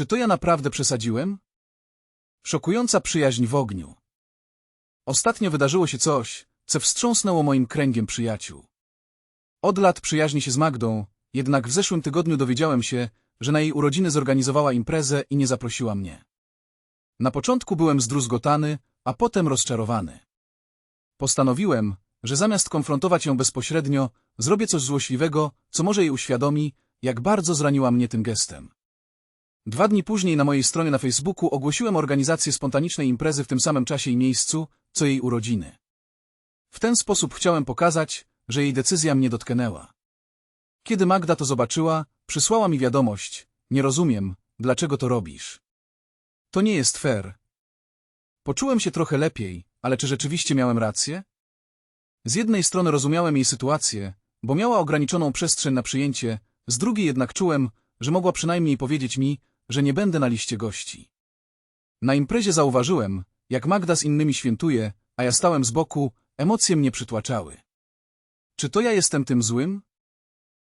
Czy to ja naprawdę przesadziłem? Szokująca przyjaźń w ogniu. Ostatnio wydarzyło się coś, co wstrząsnęło moim kręgiem przyjaciół. Od lat przyjaźni się z Magdą, jednak w zeszłym tygodniu dowiedziałem się, że na jej urodziny zorganizowała imprezę i nie zaprosiła mnie. Na początku byłem zdruzgotany, a potem rozczarowany. Postanowiłem, że zamiast konfrontować ją bezpośrednio, zrobię coś złośliwego, co może jej uświadomi, jak bardzo zraniła mnie tym gestem. Dwa dni później na mojej stronie na Facebooku ogłosiłem organizację spontanicznej imprezy w tym samym czasie i miejscu, co jej urodziny. W ten sposób chciałem pokazać, że jej decyzja mnie dotknęła. Kiedy Magda to zobaczyła, przysłała mi wiadomość, nie rozumiem, dlaczego to robisz. To nie jest fair. Poczułem się trochę lepiej, ale czy rzeczywiście miałem rację? Z jednej strony rozumiałem jej sytuację, bo miała ograniczoną przestrzeń na przyjęcie, z drugiej jednak czułem, że mogła przynajmniej powiedzieć mi, że nie będę na liście gości. Na imprezie zauważyłem, jak Magda z innymi świętuje, a ja stałem z boku, emocje mnie przytłaczały. Czy to ja jestem tym złym?